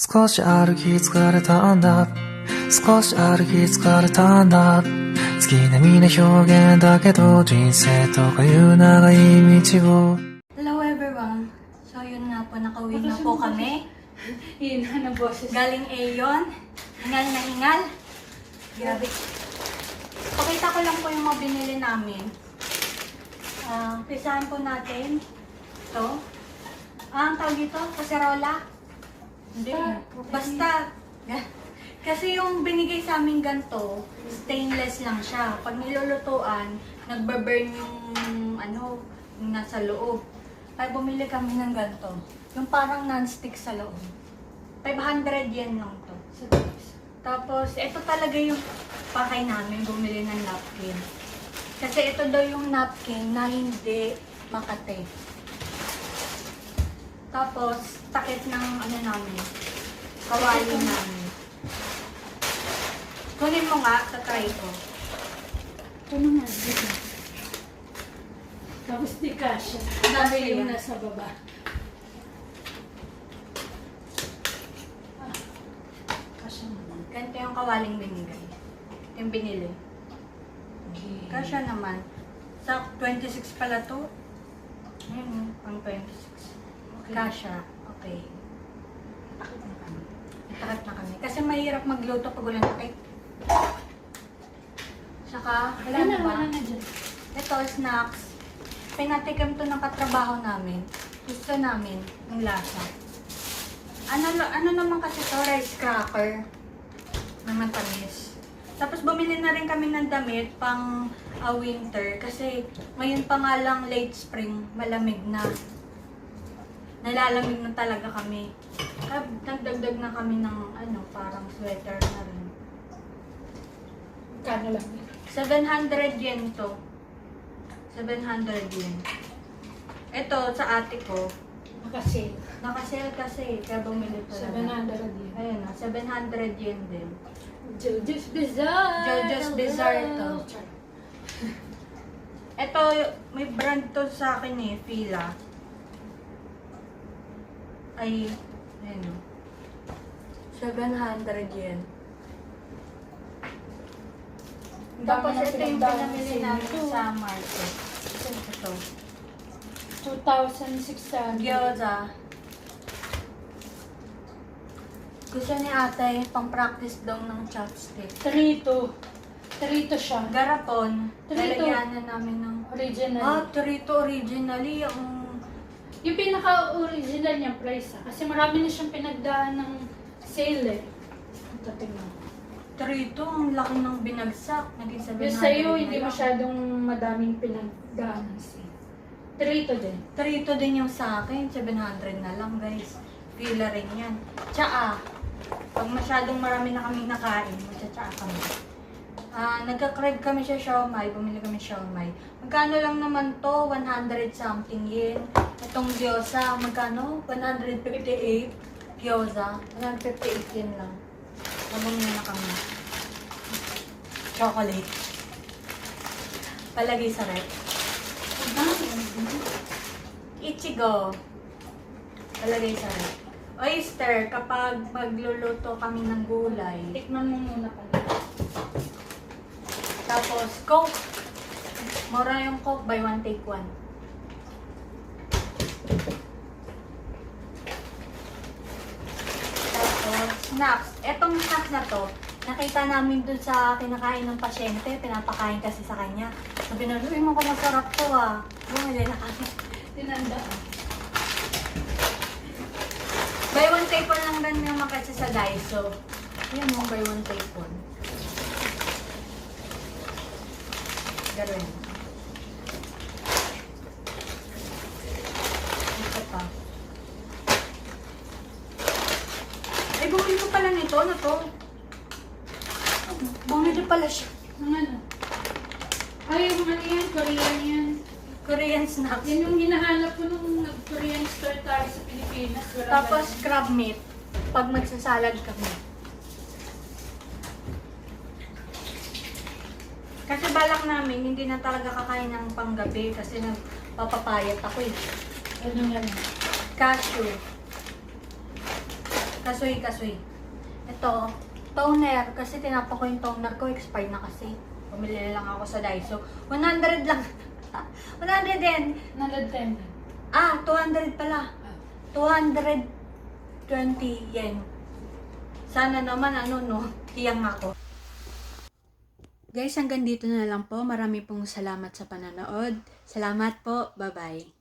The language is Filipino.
少し歩き疲れたんだ少し歩き疲れたんだ月並みな表現だけど人生とかいう長い道を Hello everyone! So yun nga po, nakauwi na po kami. Hina ng boses. Galing Aeon. Hingal na hingal. Grabe. Pakita ko lang po yung mga binili namin. Ah, pisahan po natin. Ito. Ah, ang tawag dito? Kaserola? Hindi. Basta. Kasi yung binigay sa amin ganito, stainless lang siya. Pag nilulutuan, nagbaburn yung ano, yung nasa loob. Kaya bumili kami ng ganito. Yung parang non-stick sa loob. 500 yen lang to. Tapos, ito talaga yung pakay namin, bumili ng napkin. Kasi ito daw yung napkin na hindi makate. Tapos, takip ng ano namin, kawali namin. Kunin mo nga, tatry ko. Ito na nga, dito. Tapos di kasha. Dami Kasha yung nasa baba. Ah, Kasha naman. Ganito yung kawaling binigay. Yung binili. Okay. Kasha naman. Sa 26 pala to. Ayun, pang 26. Okay. Kasha. Okay. Takot na kami. Itakot na kami. Kasi mahirap magluto pag walang takip. Saka, wala na ba? wala na dyan. Ito, snacks. Pinatikim to ng katrabaho namin. Gusto namin yung lasa. Ano, ano naman kasi to? Rice cracker. Naman tamis. Tapos bumili na rin kami ng damit pang ah, winter kasi ngayon pa nga lang late spring, malamig na. Nalalamig na talaga kami. Nagdagdag na kami ng ano, parang sweater na rin. Kano lang yun? 700 yen to. 700 yen. Ito, sa ate ko, Nakasale. nakasale kasi, kaya bumili talaga. 700 yun. Ayun na, 700 yen din. Jojo's Bizarre! Jojo's Bizarre to. Ito, may brand to sa akin eh, Fila. Ay, ayun o. 700 yen. Ang Tapos ito yung pinamili namin sa market. Ito. 2,600. Gyoza. Gusto ni ate, pang-practice daw ng chopstick. Trito. Trito siya. Garapon, Torito. lalagyan na namin ng... Original. Ah, Torito originally, yung... Yung pinaka-original niyang price ah. Kasi marami na siyang pinagdaan ng sale eh. Ito tingnan. Torito, ang laki ng binagsak. Naging 700 Yung sa'yo, hindi masyadong madaming pinagdaan ng sale. Trito din. Torito din yung sa akin, 700 na lang guys. Pila rin yan. Tsaa. Pag masyadong marami na kami nakain, magtsatsaa kami. Ah, nagka-crave kami sa siomay, bumili kami siomay. Magkano lang naman to? 100 something yen. Itong gyoza, magkano? 158 gyoza. 158 yen lang. Nabumili na kami. Chocolate. Palagay sa rep. Ichigo. Palagay sa rep. Oyster, kapag magluluto kami ng gulay. Tikman mo muna pala. Tapos, Coke. Mura yung Coke, buy one, take one. Tapos, snacks. Etong snacks na to, nakita namin dun sa kinakain ng pasyente, pinapakain kasi sa kanya. Sabi na, uy, mukhang masarap to ah. Bumili na kami. Tinanda. Buy one, take one lang rin naman kasi sa Daiso. Yun mo, buy one, take one. Ganun. Ito pa. Ay, bumili ko pala nito. Ano to? Bumili pala siya. Ano? Ay, yung ano yan, Korean yan. Korean snacks. Yan yung hinahanap ko nung nag-Korean store tayo sa Pilipinas. Wala Tapos crab meat. Pag magsasalad kami. Kasi balak namin, hindi na talaga kakain ng panggabi kasi nagpapapayat ako eh. ano yan? Cashew. Kasoy, kasoy. Ito, toner. Kasi tinapa ko yung toner ko. Expired na kasi. Bumili lang ako sa Daiso. 100 lang. 100 din. Nalad Ah, 200 pala. 220 yen. Sana naman ano no, tiyang ako. Guys, hanggang dito na lang po. Marami pong salamat sa pananood. Salamat po. Bye-bye.